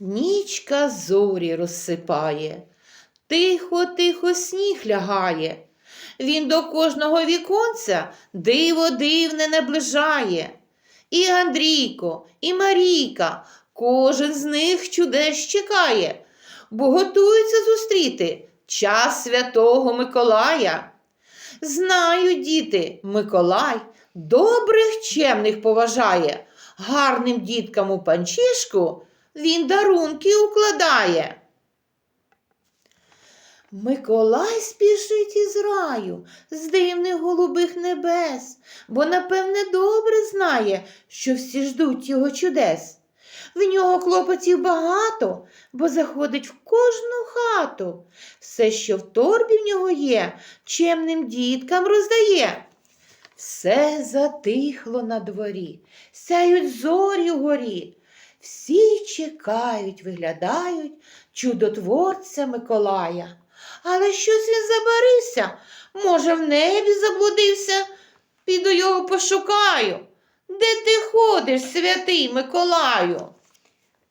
Нічка зорі розсипає, тихо, тихо сніг лягає. Він до кожного віконця диво дивне наближає. І Андрійко, і Марійка, кожен з них чудес чекає, бо готуються зустріти час святого Миколая. Знають діти, Миколай добрих чемних поважає, гарним діткам у панчішку він дарунки укладає. Миколай спішить із раю, з дивних голубих небес, бо, напевне, добре знає, що всі ждуть його чудес. В нього клопотів багато, бо заходить в кожну хату. Все, що в торбі в нього є, чемним діткам роздає. Все затихло на дворі, сяють зорі вгорі. Всі чекають, виглядають чудотворця Миколая. Але щось він забарився, може, в небі заблудився. Піду його пошукаю. Де ти ходиш, святий Миколаю?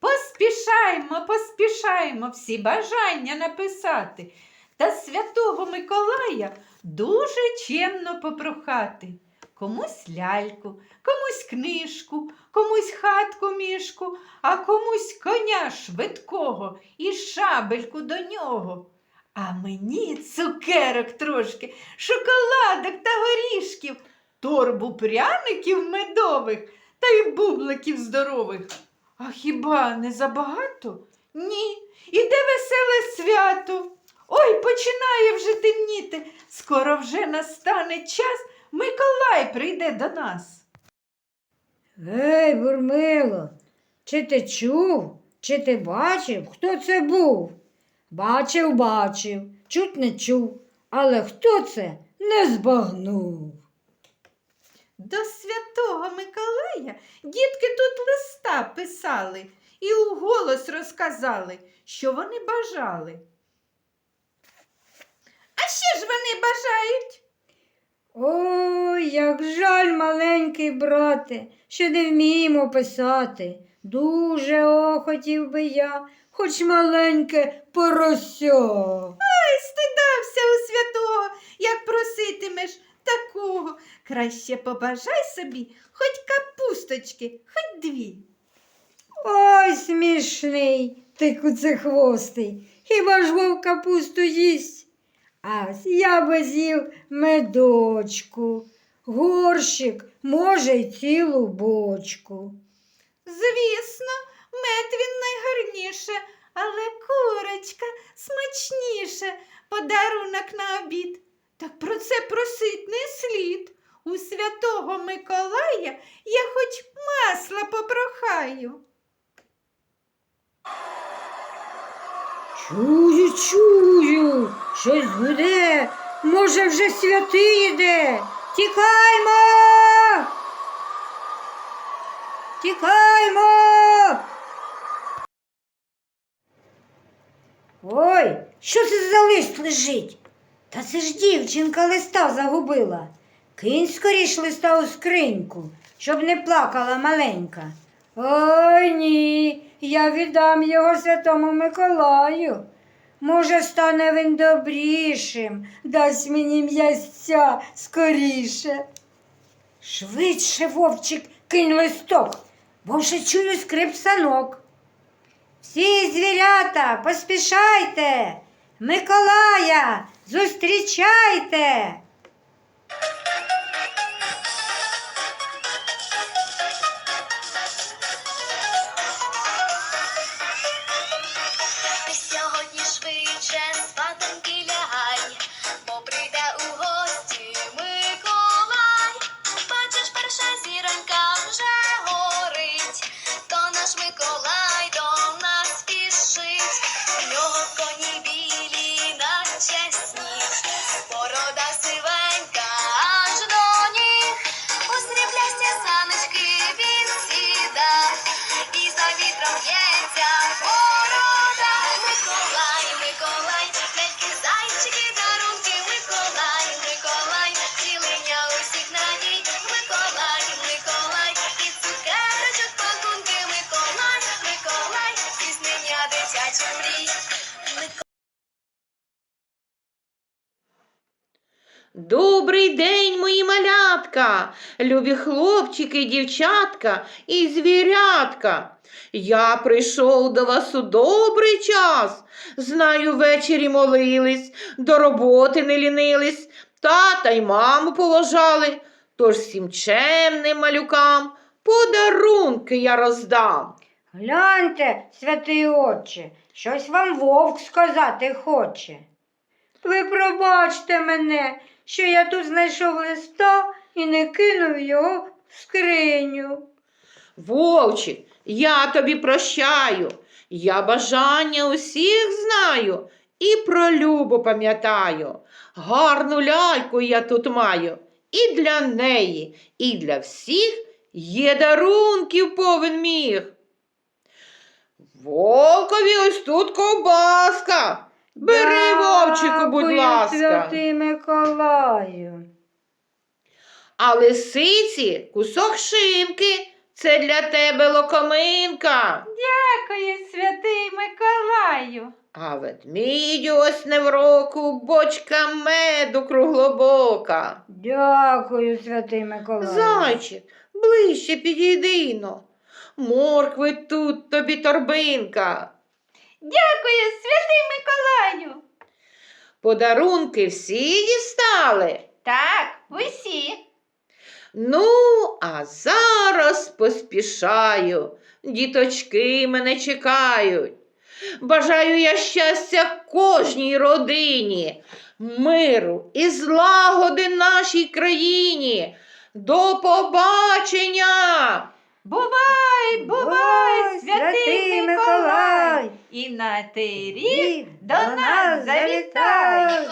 Поспішаємо, поспішаємо всі бажання написати та святого Миколая дуже чемно попрохати. Комусь ляльку, комусь книжку, комусь хатку мішку, а комусь коня швидкого і шабельку до нього. А мені цукерок трошки, шоколадок та горішків, торбу пряників медових та й бубликів здорових. А хіба не забагато? Ні. Іде веселе свято. Ой, починає вже темніти. Скоро вже настане час, Миколай прийде до нас. Гей, Бурмило, чи ти чув, чи ти бачив, хто це був? Бачив, бачив, чуть не чув, але хто це не збагнув. До святого Миколая дітки тут листа писали і уголос розказали, що вони бажали. А що ж вони бажають? Ой, як жаль, маленький брате, що не вміємо писати. Дуже охотів би я, хоч маленьке порося. Ай, стидався у святого, як проситимеш такого. Краще побажай собі хоч капусточки, хоч дві. Ой, смішний ти куцехвостий, хіба ж вовк капусту їсть? А я з'їв медочку, горщик, може, й цілу бочку. Звісно, мед він найгарніше, але курочка смачніше, подарунок на обід. Так про це просить не слід. У святого Миколая я хоч масла попрохаю. Чую, чую, щось гуде, може, вже святий йде. Тікаймо. Тікаймо. Ой, що це за лист лежить? Та це ж дівчинка листа загубила. Кинь скоріш листа у скриньку, щоб не плакала маленька. Ой ні, я віддам його святому Миколаю. Може, стане він добрішим, дасть мені м'ясця скоріше. Швидше, вовчик, кинь листок, бо вже чую скрип санок. Всі звірята, поспішайте, Миколая, зустрічайте. Добрий день, мої малятка, любі хлопчики, дівчатка і звірятка. Я прийшов до вас у добрий час. Знаю, ввечері молились, до роботи не лінились, тата й маму поважали. Тож всім чемним малюкам подарунки я роздам. Гляньте, святий отче, щось вам вовк сказати хоче. Ви пробачте мене, що я тут знайшов листа і не кинув його в скриню. Вовчик, я тобі прощаю. Я бажання усіх знаю і про любу пам'ятаю. Гарну ляльку я тут маю. І для неї, і для всіх є дарунків повен міг. Волкові ось тут ковбаска. Бери, вовчику, будь ласка. Святий Миколаю. А лисиці кусок шинки. Це для тебе локоминка. Дякую, святий Миколаю. А ведмідю ось не в року, бочка меду круглобока. Дякую, святий Миколаю. Зайчик, ближче підійди но. Моркви тут тобі торбинка. Дякую, святий Миколаю. Подарунки всі дістали. Так, усі. Ну, а зараз поспішаю. Діточки мене чекають. Бажаю я щастя кожній родині, миру і злагоди нашій країні. До побачення! Бувай, бувай, святий Миколай. І на Рік до нас завітай.